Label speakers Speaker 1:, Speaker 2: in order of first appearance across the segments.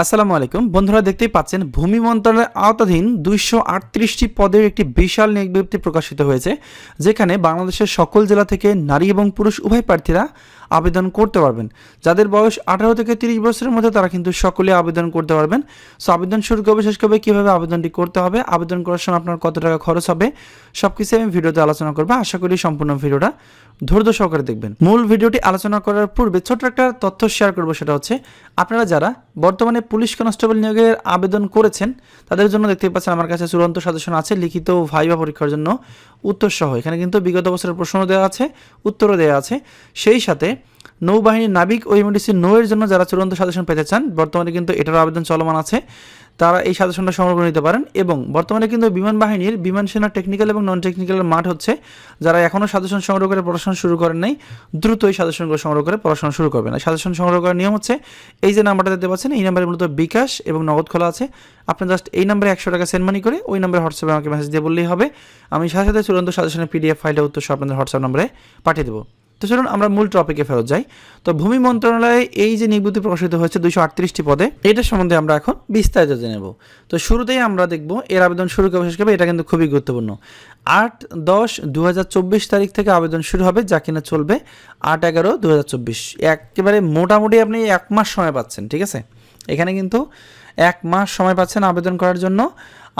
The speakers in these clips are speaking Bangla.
Speaker 1: আসসালামু আলাইকুম। বন্ধুরা দেখতেই পাচ্ছেন, ভূমি মন্ত্রণালয়ের আওতাধীন দুইশো আটত্রিশটি পদের একটি বিশাল নিয়োগ প্রকাশিত হয়েছে, যেখানে বাংলাদেশের সকল জেলা থেকে নারী এবং পুরুষ উভয় প্রার্থীরা আবেদন করতে পারবেন। যাদের বয়স আঠারো থেকে তিরিশ বছরের মধ্যে, তারা কিন্তু সকলে আবেদন করতে পারবেন। সো আবেদন শুরু করবে, শেষ করবে, কীভাবে আবেদনটি করতে হবে, আবেদন করার সময় আপনার কত টাকা খরচ হবে সব কিছু আমি ভিডিওতে আলোচনা করব। আশা করি সম্পূর্ণ ভিডিওটা ধৈর্য সহকারে দেখবেন। মূল ভিডিওটি আলোচনা করার পূর্বে ছোট্ট একটা তথ্য শেয়ার করব, সেটা হচ্ছে, আপনারা যারা বর্তমানে পুলিশ কনস্টেবল নিয়োগের আবেদন করেছেন। তাদের জন্য দেখতে পাচ্ছেন আমার কাছে চূড়ান্ত সাজেশন আছে, লিখিত ভাইবা পরীক্ষার জন্য উত্তর সহ এখানে কিন্তু বিগত বছরের প্রশ্ন দেওয়া আছে, উত্তরও দেওয়া আছে। সেই সাথে নৌবাহিনীর নাবিক ও ইমিডিসি নৌয়ের জন্য যারা চূড়ান্ত সাজেশন পেতে চান, বর্তমানে কিন্তু এটারও আবেদন চলমান আছে। তারা এই সাজেশনটা সংগ্রহ করে নিতে পারেন এবং বর্তমানে কিন্তু বিমান বাহিনীর বিমান সেনা টেকনিক্যাল এবং নন টেকনিক্যালের মাঠ হচ্ছে, যারা এখনও সাজেশন সংগ্রহ করে পড়াশোনা শুরু করেন নাই, দ্রুত এই সাজেশনগুলো সংগ্রহ করে পড়াশোনা শুরু করবেন। সাজেশন সংগ্রহ করার নিয়ম হচ্ছে, এই যে নাম্বারটা দেখতে পাচ্ছেন, এই নাম্বারে মূলত বিকাশ এবং নগদ খোলা আছে। আপনি জাস্ট এই নাম্বারে একশো টাকা সেন্ড মানি করে ওই নাম্বারে হোয়াটসঅ্যাপে আমাকে মেসেজ দিয়ে বললেই হবে। আমি সাথে সাথে চূড়ান্ত সাজেশনের পিডিএফ ফাইলটা উত্তর আপনাদের হোয়াটসঅ্যাপ নম্বরে পাঠিয়ে দেবো। তো চলুন আমরা মূল টপিকে ফেরত যাই। তো ভূমি মন্ত্রণালয়ে এই যে নিবৃত্তি প্রকাশিত হয়েছে দুইশো আটত্রিশটি পদে, এটা সম্বন্ধে আমরা এখন বিস্তারিত জেনে নেব। তো শুরুতেই আমরা দেখব এর আবেদন শুরু কবে, শেষ এটা কিন্তু খুবই গুরুত্বপূর্ণ। আট দশ দু তারিখ থেকে আবেদন শুরু হবে, যা কিনা চলবে আট এগারো দু একেবারে মোটামুটি আপনি এক মাস সময় পাচ্ছেন, ঠিক আছে? এখানে কিন্তু এক মাস সময় পাচ্ছেন আবেদন করার জন্য।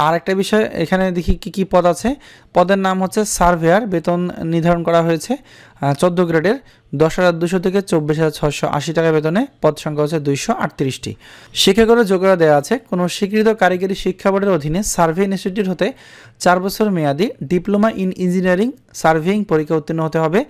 Speaker 1: আর একটা বিষয়, এখানে দেখি কি কি পদ আছে। পদের নাম হচ্ছে সার্ভেয়ার, বেতন নির্ধারণ করা হয়েছে চোদ্দ গ্রেডের দশ হাজার দুশো থেকে চব্বিশ হাজার ছশো আশি টাকা বেতনে। পদ সংখ্যা হচ্ছে দুইশো আটত্রিশটি। শিক্ষাগত যোগ্যতা দেওয়া আছে। কোনো স্বীকৃত কারিগরি শিক্ষা বোর্ডের অধীনে সার্ভে ইনস্টিটিউট হতে চার বছর মেয়াদি ডিপ্লোমা ইন ইঞ্জিনিয়ারিং সার্ভেইং পরীক্ষা উত্তীর্ণ হতে হবে।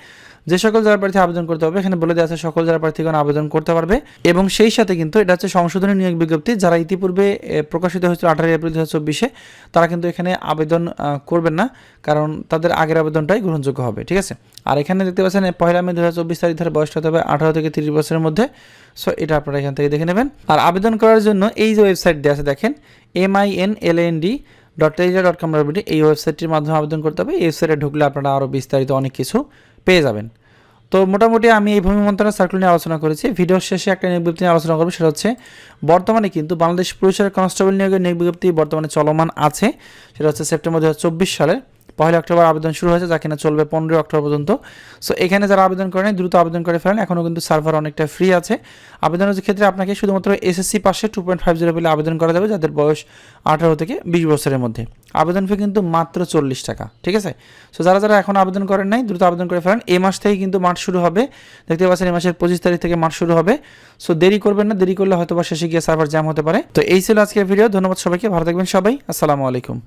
Speaker 1: যে সকল জেলা প্রার্থী আবেদন করতে হবে, এখানে বলে দেওয়া আছে সকল জেলা প্রার্থীগণ আবেদন করতে পারবে এবং সেই সাথে কিন্তু এটা হচ্ছে সংশোধনী নিয়োগ বিজ্ঞপ্তি, যারা ইতিপূর্বে প্রকাশিত হয়েছিল আঠারোই এপ্রিল দু চব্বিশে, তারা কিন্তু এখানে আবেদন করবেন না, কারণ তাদের আগের আবেদনটাই গ্রহণযোগ্য হবে, ঠিক আছে? আর এখানে দেখতে পাচ্ছেন পয়লা মে দু হাজার চব্বিশ তারিখ ধরে বয়সটা হতে হবে আঠারো থেকে তিরিশ বছরের মধ্যে, সো এটা আপনারা এখান থেকে দেখে নেবেন। আর আবেদন করার জন্য এই যে ওয়েবসাইট দেওয়া আছে, দেখেন M I N L N D dot টেলিজা dot com এই ওয়েবসাইটটির মাধ্যমে আবেদন করতে হবে, এই ওয়েবসাইটে ঢুকলে আপনারা আরও বিস্তারিত অনেক কিছু পেয়ে যাবেন। তো মোটামুটি আমি এই ভূমি মন্ত্রণালয় সার্কুল নিয়ে আলোচনা করেছি। ভিডিও শেষে একটা নিয়োগ বিজ্ঞপ্তি নিয়ে আলোচনা করব, সেটা হচ্ছে বর্তমানে কিন্তু বাংলাদেশ পুলিশের কনস্টেবল নিয়োগের নিয়োগ বিজ্ঞপ্তি বর্তমানে চলমান আছে। সেটা হচ্ছে সেপ্টেম্বর দু সালের পহেলা অক্টোবর আবেদন শুরু হয়েছে, যা কিনা চলবে পনেরোই অক্টোবর পর্যন্ত। সো এখানে যারা আবেদন করেন দ্রুত আবেদন করে ফেলেন। এখনও কিন্তু সার্ভার অনেকটা ফ্রি আছে। আবেদনের ক্ষেত্রে আপনাকে শুধুমাত্র এসএসসি পাশে টু পয়েন্ট ফাইভ জিরো পেলে আবেদন করা যাবে, যাদের বয়স আঠারো থেকে বিশ বছরের মধ্যে। আবেদন ফি কিন্তু মাত্র চল্লিশ টাকা, ঠিক আছে? সো যারা যারা এখন আবেদন করেন নাই, দ্রুত আবেদন করে ফেলেন। এই মাস থেকে কিন্তু মাঠ শুরু হবে। দেখতে পাচ্ছেন এই মাসের পঁচিশ তারিখ থেকে মাঠ শুরু হবে। সো দেরি করবেন না, দেরি করলে হয়তো বা শেষে গিয়ে সার্ভার জ্যাম হতে পারে। তো, এই ছিল আজকের ভিডিও ধন্যবাদ সবাইকে। ভালো থাকবেন সবাই। আসসালামু আলাইকুম।